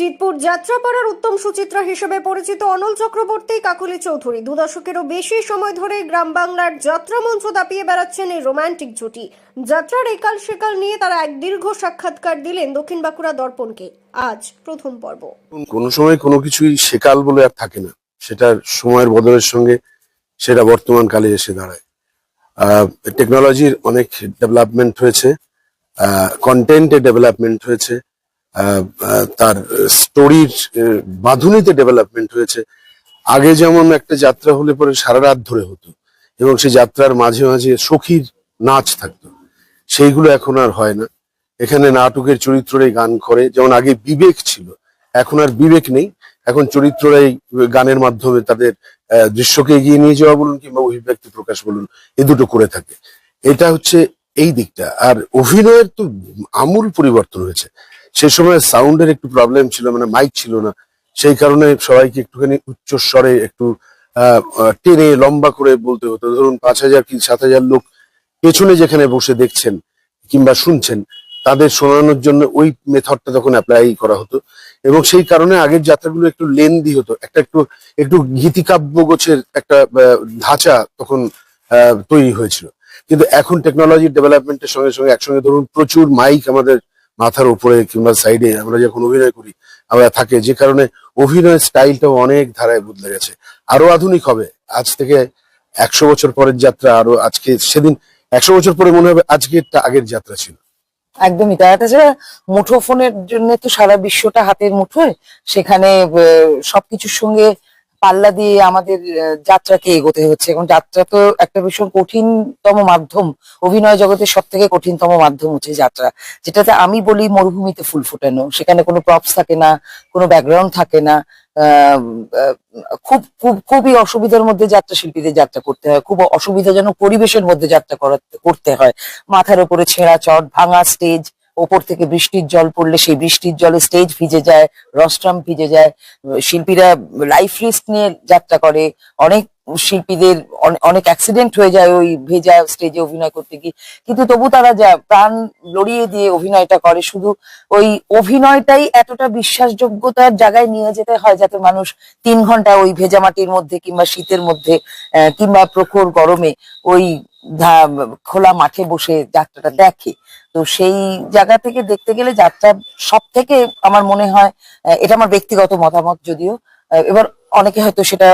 চিতপুর যাত্রাপাড়ার উত্তম সুচিত্রা হিসেবে পরিচিত অনল চক্রবর্তী, কাকুলি চৌধুরী। দু দশকেরও বেশি সময় ধরে গ্রাম বাংলার যাত্রা মঞ্চ দাপিয়ে বেড়াচ্ছেন এই রোমান্টিক জুটি। যাত্রার একাল সেকাল নিয়ে তারা এক দীর্ঘ সাক্ষাৎকার দিলেন দক্ষিণ বাঁকুড়া দর্পণকে। আজ প্রথম পর্ব। কোনো সময় কোনো কিছুই সেকাল বলে আর থাকে না। সেটার সময়ের বদলের সঙ্গে সেটা বর্তমান কালে এসে দাঁড়ায়। টেকনোলজির অনেক ডেভেলপমেন্ট হয়েছে। কন্টেন্টের ডেভেলপমেন্ট হয়েছে। তার স্টোরির বাঁধুনিতে ডেভেলপমেন্ট হয়েছে। আগে যেমন একটা যাত্রা হলে পরে সারা রাত ধরে হতো এবং সেই যাত্রার মাঝে মাঝে সখীর নাচ থাকতো। সেইগুলো এখন আর হয় না। এখানে নাটকের চরিত্ররাই গান করে। যেমন আগে বিবেক ছিল, এখন আর বিবেক নেই। এখন চরিত্ররাই গানের মাধ্যমে তাদের দৃশ্যকে এগিয়ে নিয়ে যাওয়া বলুন কিংবা অভিব্যক্তি প্রকাশ বলুন, এ দুটো করে থাকে। এটা হচ্ছে এই দিকটা। আর অভিনয়ের তো আমূল পরিবর্তন হয়েছে। সে সময় সাউন্ডের একটু প্রবলেম ছিল মানে মাইক ছিল না। সেই কারণে সবাইকে একটুখানি উচ্চ স্বরে একটু টেনে লম্বা করে বলতে হতো। ধরুন পাঁচ হাজার কি সাত হাজার লোক পেছনে যেখানে বসে দেখছেন কিংবা শুনছেন, তাদের শোনানোর জন্য ওই মেথডটা তখন অ্যাপ্লাই করা হতো। এবং সেই কারণে আগের যাত্রাগুলো একটু লেন্দি হতো। একটা একটু একটু গীতিকাব্য গোছের একটা ধাঁচা তখন তৈরি হয়েছিল। কিন্তু এখন টেকনোলজির ডেভেলপমেন্টের সঙ্গে সঙ্গে একসঙ্গে ধরুন প্রচুর মাইক আমাদের মাথার উপরে কিংবা সাইডে আমরা যখন অভিনয় করি, আমরা থাকে যে কারণে অভিনয়ের স্টাইলটাও অনেক ধারায় বদলে গেছে। আরও আধুনিক হবে। আজ থেকে একশো বছর পরের যাত্রা, আরও আজকে, সেদিন একশো বছর পরে মনে হবে আজকেরটা আগের যাত্রা ছিল। একদমই তাই। তাছাড়া মুঠো ফোনের জন্য তো সারা বিশ্বটা হাতের মুঠোয়। সেখানে সবকিছুর সঙ্গে পাল্লা দিয়ে আমাদের যাত্রাকে এগোতে হচ্ছে। এবং যাত্রা তো একটা ভীষণ কঠিনতম মাধ্যম। অভিনয় জগতের সব থেকে কঠিনতম মাধ্যম হচ্ছে যাত্রা। যেটাতে আমি বলি মরুভূমিতে ফুল ফোটানো। সেখানে কোনো প্রপস থাকে না, কোনো ব্যাকগ্রাউন্ড থাকে না। খুব খুব, খুবই অসুবিধার মধ্যে যাত্রা শিল্পীদের যাত্রা করতে হয়। খুব অসুবিধাজনক পরিবেশের মধ্যে যাত্রা করতে হয়। মাথার উপরে ছেঁড়া, চট, ভাঙা স্টেজ ওপর থেকে বৃষ্টির জল পড়লে সেই বৃষ্টির জলে স্টেজ ভিজে যায় রস্ট্রাম ভিজে যায়। শিল্পীরা লাইফ রিস্ক নিয়ে যাত্রা করে। অনেক শিল্পীদের অনেক অ্যাক্সিডেন্ট হয়ে যায় ওই ভেজা স্টেজে অভিনয় করতে গিয়ে। কিন্তু তবু তারা যা প্রাণ লড়িয়ে দিয়ে অভিনয়টা করে, শুধু ওই অভিনয়টাই এতটা বিশ্বাসযোগ্যতার জায়গায় নিয়ে যেতে হয় যাতে মানুষ তিন ঘণ্টা ওই ভেজা মাটির মধ্যে কিংবা শীতের মধ্যে কিংবা প্রখর গরমে ওই খোলা মাঠে বসে যাত্রাটা দেখে। তো সেই জায়গা থেকে দেখতে গেলে যাত্রা সব থেকে আমার মনে হয় এটা আমার ব্যক্তিগত মতামত যদিও। এবার অনেকে হয়তো সেটা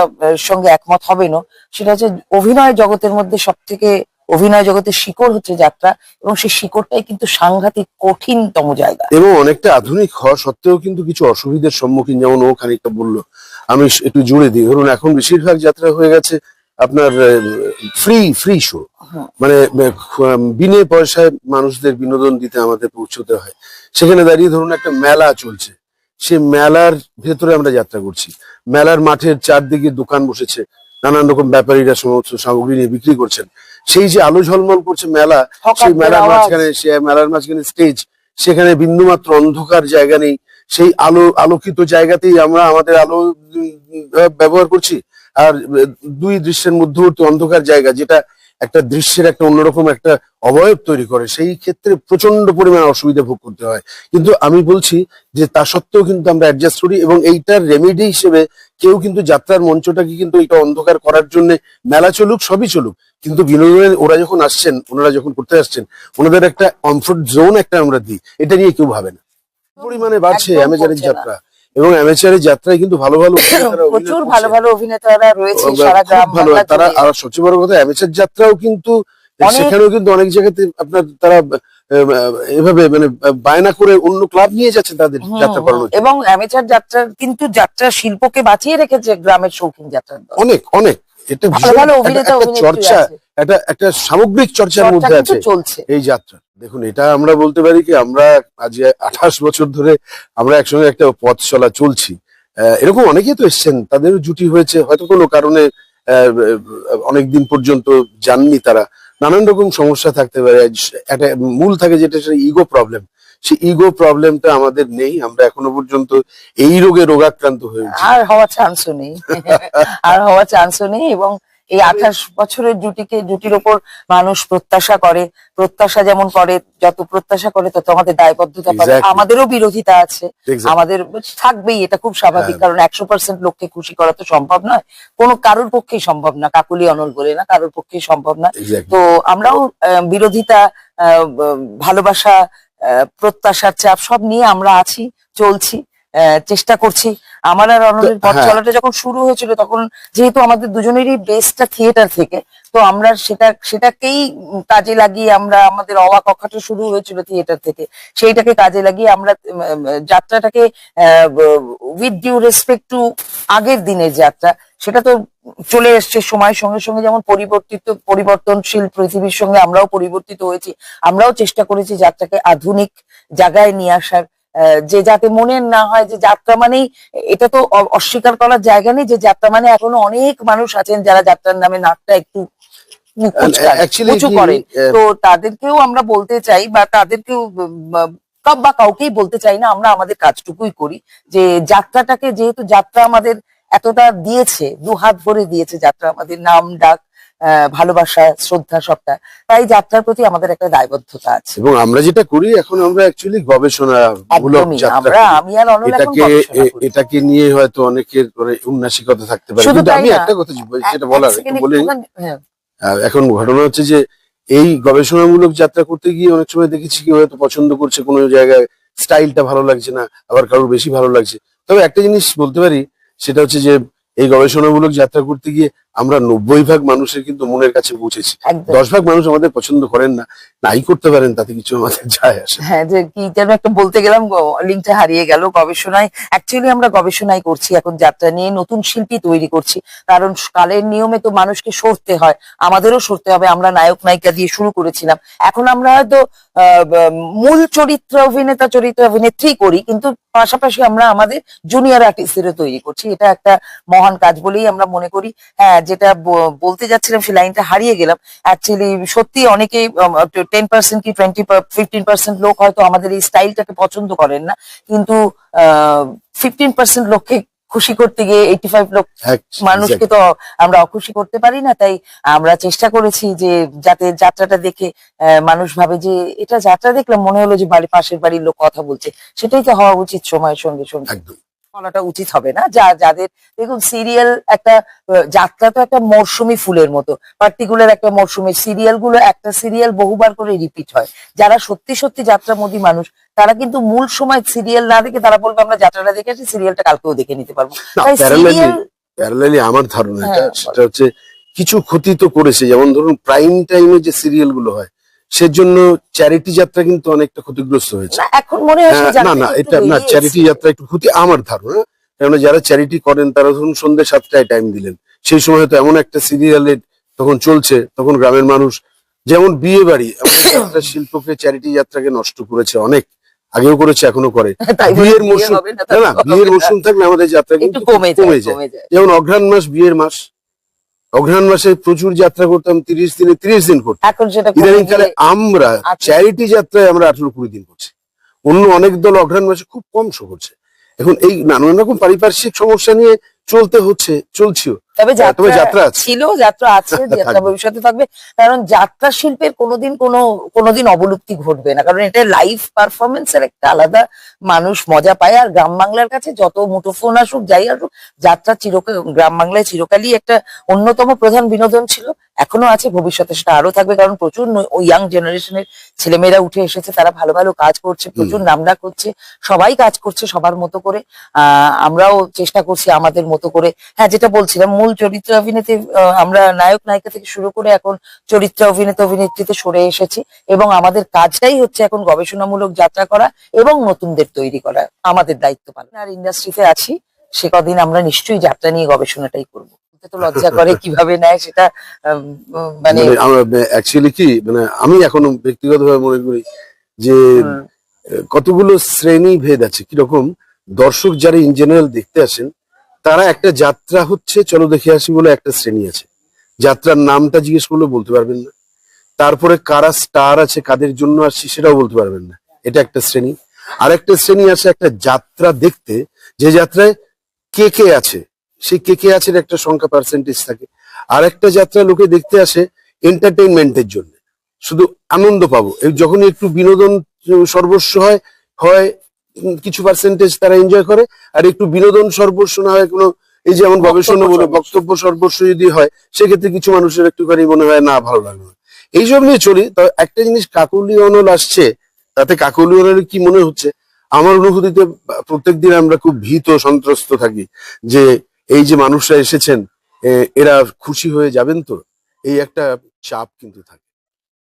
সঙ্গে একমত হবে না। সেটা হচ্ছে অভিনয় জগতের মধ্যে সব থেকে অভিনয় জগতের শিকড় হচ্ছে যাত্রা এবং সেই শিকড়টাই কিন্তু সাংঘাতিক কঠিনতম জায়গা। এবং অনেকটা আধুনিক হওয়া সত্ত্বেও কিন্তু কিছু অসুবিধার সম্মুখীন যেমন ও খানিকটা বলল আমি একটু জুড়ে দিই। ধরুন এখন বেশিরভাগ যাত্রা হয়ে গেছে আপনার ফ্রি ফ্রি শো মানে বিনে পয়সায় মানুষদের বিনোদন দিতে আমাদের পৌঁছতে হয়। সেখানে দাঁড়িয়ে ধরুন একটা মেলা চলছে। সে মেলার ভেতরে আমরা যাত্রা করছি। মেলার মাঠের চারদিকে দোকান বসেছে নানান রকম ব্যাপারীরা সমস্ত সামগ্রী নিয়ে বিক্রি করছেন। সেই যে আলো ঝলমল করছে মেলা সেই মেলার মাঝখানে সে মেলার মাঝখানে স্টেজ সেখানে বিন্দুমাত্র অন্ধকার জায়গা নেই। সেই আলো আলোকিত জায়গাতেই আমরা আমাদের আলো ব্যবহার করছি। আর দুই দৃশ্যের মধ্যবর্তী অন্ধকার জায়গা যেটা একটা দৃশ্যের একটা অন্যরকম একটা অবয়ব তৈরি করে সেই ক্ষেত্রে প্রচণ্ড পরিমাণে অসুবিধা ভোগ করতে হয়। কিন্তু আমি বলছি যে তা সত্ত্বেও কিন্তু আমরা অ্যাডজাস্ট করি এবং এইটার রেমেডি হিসেবে কেউ কিন্তু যাত্রার মঞ্চটাকে কিন্তু এটা অন্ধকার করার জন্য মেলা চলুক সবই চলুক। কিন্তু বিনোদনের ওরা যখন আসছেন ওনারা যখন করতে আসছেন ওনাদের একটা কমফোর্ট জোন একটা আমরা দিই। এটা নিয়ে কেউ ভাবে না। পরিমাণে বাড়ছে একদম অ্যামেচারের করছে না। যাত্রা। এবং অ্যামেচারের যাত্রায় কিন্তু ভালো ভালো প্রচুর ভালো ভালো অভিনেতারা রয়েছে সারা গ্রাম ভালো। তারা আর সবচেয়ে বড় কথা অ্যামেচার যাত্রাও কিন্তু সেখানেও কিন্তু অনেক জায়গাতে আপনার তারা এভাবে মানে বায়না করে অন্য ক্লাব নিয়ে যাচ্ছে তাদের যাত্রা করানোর। এবং অ্যামেচার যাত্রা কিন্তু যাত্রা শিল্পকে বাঁচিয়ে রেখেছে গ্রামের শৌখিন যাত্রা অনেক অনেক। এটা ভালো ভালো অভিনেতা চর্চা। একটা একটা সামগ্রিক চর্চার মধ্যে আছে এই যাত্রা। দেখুন এটা আমরা বলতে পারি কি আমরা আজ আঠাশ বছর ধরে আমরা একসঙ্গে একটা পথ চলা চলছি। এরকম অনেকেই তো এসছেন তাদেরও জুটি হয়েছে হয়তো কোনো কারণে অনেকদিন পর্যন্ত যাননি তারা। নানান রকম সমস্যা থাকতে পারে একটা মূল থাকে যেটা সেটা ইগো প্রবলেম সেই ইগো প্রবলেমটা আমাদের নেই আমরা এখনও পর্যন্ত এই রোগে রোগাক্রান্ত হয়ে আর হওয়ার চান্সও নেই। আর হওয়ার চান্সও নেই এবং এই আঠাশ বছরের জুটিকে জুটির ওপর মানুষ প্রত্যাশা করে। প্রত্যাশা যেমন করে যত প্রত্যাশা করে তত আমাদের দায়বদ্ধতা পারে আমাদেরও বিরোধিতা আছে। আমাদের থাকবেই এটা খুব স্বাভাবিক। হ্যাঁ। কারণ একশো পার্সেন্ট লোককে খুশি করা তো সম্ভব নয়। কোনো কারোর পক্ষেই সম্ভব না। কাকুলি অনল বলে না কারোর পক্ষেই সম্ভব না। তো আমরাও বিরোধিতা আহ, ভালোবাসা আহ, প্রত্যাশার চাপ সব নিয়ে আমরা আছি চলছি আহ, চেষ্টা করছি। আমার আর অনলের পথ হ্যাঁ। চলাটা যখন শুরু হয়েছিল তখন যেহেতু আমাদের দুজনেরই বেসটা থিয়েটার থেকে তো আমরা সেটা সেটাকেই কাজে লাগিয়ে আমরা আমাদের অবাক অখাটা শুরু হয়েছিল থিয়েটার থেকে। সেইটাকে কাজে লাগিয়ে আমরা যাত্রাটাকে উইথ ডিউ রেসপেক্ট টু আগের দিনের যাত্রা সেটা তো চলে এসছে সময়ের সঙ্গে সঙ্গে যেমন পরিবর্তিত পরিবর্তনশীল পৃথিবীর সঙ্গে আমরাও পরিবর্তিত হয়েছি। আমরাও চেষ্টা করেছি যাত্রাকে আধুনিক জায়গায় নিয়ে আসার। যে যাতে মনে না হয় যে যাত্রা মানেই এটা তো অস্বীকার করার জায়গা নেই যে যাত্রা মানে এখনও অনেক মানুষ আছেন যারা যাত্রার নামে নাকটা একটু কুচকান, উঁচু করেন। তো তাদেরকেও আমরা বলতে চাই বা তাদেরকেও বা কাউকেই বলতে চাই না আমরা আমাদের কাজটুকুই করি যে যাত্রাটাকে যেহেতু যাত্রা আমাদের এতটা দিয়েছে দু হাত ভরে দিয়েছে যাত্রা আমাদের নাম ডাক ভালোবাসা শ্রদ্ধা সবটা। তাই যাত্রার প্রতি আমাদের একটা দায়বদ্ধতা আছে। এবং আমরা যেটা করি এখন আমরা অ্যাকচুয়ালি গবেষণা আমরা আমি আর অনল এটাকে। এটাকে নিয়ে হয়তো অনেকের মানে উন্নাসিকতা থাকতে পারে। কিন্তু আমি একটা কথা যেটা বলার বলে হ্যাঁ, এখন ঘটনা হচ্ছে যে এই গবেষণামূলক যাত্রা করতে গিয়ে অনেক সময় দেখেছি কেউ হয়তো পছন্দ করছে কোনো জায়গায় স্টাইলটা ভালো লাগছে না আবার কারোর বেশি ভালো লাগছে। তবে একটা জিনিস বলতে পারি সেটা হচ্ছে যে এই গবেষণামূলক যাত্রা করতে গিয়ে আমরা নব্বই ভাগ মানুষের কিন্তু মনের কাছে পৌঁছেছি। দশ ভাগ মানুষ আমাদের পছন্দ করেন না নাই করতে পারেন তাতে কিছু আমাদের যায় আসে। হ্যাঁ যে কি যেন একটা বলতে গেলাম লিঙ্কটা হারিয়ে গেল গবেষণায়। অ্যাকচুয়ালি আমরা গবেষণায় করছি এখন যাত্রা নিয়ে নতুন শিল্পী তৈরি করছি। কারণ কালের নিয়মে তো মানুষকে সরতে হয় আমাদেরও সরতে হবে আমরা নায়ক নায়িকা দিয়ে শুরু করেছিলাম। এখন আমরা হয়তো আহ, মূল চরিত্র অভিনেতা চরিত্র অভিনেত্রী করি কিন্তু পাশাপাশি আমরা আমাদের জুনিয়র আর্টিস্টদেরও তৈরি করছি। এটা একটা মহান কাজ বলেই আমরা মনে করি। হ্যাঁ যেটা বলতে যাচ্ছিলাম সেই লাইনটা হারিয়ে গেলাম। অ্যাকচুয়ালি সত্যি অনেকেই টেন পার্সেন্ট কি টোয়েন্টি ফিফটিন পার্সেন্ট লোক হয়তো আমাদের এই স্টাইলটাকে পছন্দ করেন না। কিন্তু ফিফটিন পার্সেন্ট লোককে খুশি করতে গিয়ে এইটি ফাইভ লোক মানুষকে তো আমরা অখুশি করতে পারি না। তাই আমরা চেষ্টা করেছি যে যাতে যাত্রাটা দেখে আহ, মানুষ ভাবে যে এটা যাত্রা দেখলাম মনে হলো যে বাড়ি পাশের বাড়ির লোক কথা বলছে। সেটাই তো হওয়া উচিত সময়ের সঙ্গে সঙ্গে। বলাটা উচিত হবে না। যা যাদের দেখুন সিরিয়াল একটা যাত্রা তো একটা মরশুমি ফুলের মতো। পার্টিকুলার একটা মরশুমে সিরিয়ালগুলো একটা সিরিয়াল বহুবার করে রিপিট হয়। যারা সত্যি সত্যি যাত্রামোদী মানুষ তারা কিন্তু মূল সময় সিরিয়াল না দেখে তারা বলবে আমরা যাত্রাটা দেখে আসি সিরিয়ালটা কালকেও দেখে নিতে পারব। না, তাই সিরিয়াল প্যারালালি আমার ধারণা হ্যাঁ, সেটা হচ্ছে কিছু ক্ষতি তো করেছে। যেমন ধরুন প্রাইম টাইমে যে সিরিয়ালগুলো হয় সেজন্য চ্যারিটি যাত্রা কিন্তু অনেকটা ক্ষতিগ্রস্ত হয়েছে। না এখন মনে হয় হ্যাঁ, না না এটা না চ্যারিটি যাত্রা একটু ক্ষতি আমার ধারণা কেননা যারা চ্যারিটি করেন তারা ধরুন সন্ধ্যে সাতটায় টাইম দিলেন। সেই সময় হয়তো এমন একটা সিরিয়ালে তখন চলছে তখন গ্রামের মানুষ যেমন বিয়ে বাড়ি যাত্রা শিল্পকে চ্যারিটি যাত্রাকে নষ্ট করেছে অনেক আগেও করেছে এখনও করে। বিয়ের হবে না, বিয়ের। মরশুম থাকলে আমাদের যাত্রা কিন্তু কমে যায়। কমে যায়। যেমন অঘ্রাণ মাস বিয়ের মাস অঘ্রাণ মাসে প্রচুর যাত্রা করতাম তিরিশ দিনে তিরিশ দিন করতাম। ইদানিং কালে আমরা। চ্যারিটি যাত্রায় আমরা আঠারো কুড়ি দিন করছি। অন্য অনেক দল অঘ্রাণ মাসে খুব কম শো করছে। এখন এই নানান রকম পারিপার্শ্বিক সমস্যা নিয়ে চলতে হচ্ছে চলছিও। তবে হ্যাঁ, যাত্রা যাত্রা ছিল যাত্রা আছে যাত্রা ভবিষ্যতে থাকবে। কারণ যাত্রা শিল্পের কোনোদিন কোনো কোনোদিন অবলুপ্তি ঘটবে না। কারণ এটা লাইভ পারফরমেন্স এর একটা আলাদা মানুষ মজা পায়। আর গ্রাম বাংলার কাছে যত মুঠোফোন আসুক যাই আসুক যাত্রা চিরকাল গ্রাম বাংলায় চিরকালই একটা অন্যতম প্রধান বিনোদন ছিল। এখনও আছে ভবিষ্যতে সেটা আরও থাকবে। কারণ প্রচুর ইয়াং জেনারেশনের ছেলেমেয়েরা উঠে এসেছে। তারা ভালো ভালো কাজ করছে প্রচুর নামডাক করছে। সবাই কাজ করছে সবার মতো করে। আহ আমরাও চেষ্টা করছি আমাদের মতো করে হ্যাঁ যেটা বলছিলাম মূল চরিত্র অভিনেত্রী আমরা নায়ক নায়িকা থেকে শুরু করে এখন চরিত্র অভিনেতা অভিনেত্রীতে সরে এসেছি এবং আমাদের কাজটাই হচ্ছে এখন গবেষণামূলক যাত্রা করা এবং নতুনদের তৈরি করা আমাদের দায়িত্ব পালন। আর ইন্ডাস্ট্রিতে আছি সে কদিন আমরা নিশ্চয়ই যাত্রা নিয়ে গবেষণাটাই করব। তো লজ্জা করে কীভাবে নেয় সেটা মানে মানে অ্যাকচুয়ালি কি মানে আমি এখনও ব্যক্তিগতভাবে মনে করি যে কতগুলো শ্রেণি ভেদ আছে কীরকম দর্শক যারা ইন জেনারেল দেখতে আসেন তারা একটা যাত্রা হচ্ছে, চলো দেখে আসি বলে একটা শ্রেণি আছে। যাত্রার নামটা জিজ্ঞেস করলে বলতে পারবেন না। তারপরে কারা স্টার আছে, কাদের জন্য আসছি সেটাও বলতে পারবেন না। এটা একটা শ্রেণি। আর একটা শ্রেণি আছে একটা যাত্রা দেখতে। যে যাত্রায় কে কে আছে, সেই কে কে আছে একটা সংখ্যা পার্সেন্টেজ থাকে। আর একটা যাত্রা লোকে দেখতে আসে এন্টারটেইনমেন্টের জন্য। শুধু আনন্দ পাবো। যখনই একটু বিনোদন সর্বস্ব হয় হয় কিছু পার্সেন্টেজ তারা এনজয় করে আর একটু বিনোদন সর্বস্ব না হয় কোনো এই যেমন গবেষণা বলে বক্তব্য সর্বস্ব যদি হয় সেক্ষেত্রে কিছু মানুষের একটুখানি মনে হয় না ভালো লাগল এইসব নিয়ে চলি তবে একটা জিনিস কাকলি অনল আসছে তাতে কাকলি অনলের কি মনে হচ্ছে? আমার অনুভূতিতে প্রত্যেকদিন আমরা খুব ভীত সন্ত্রস্ত থাকি যে এই যে মানুষরা এসেছেন এরা খুশি হয়ে যাবেন তো? এই একটা চাপ কিন্তু থাকে।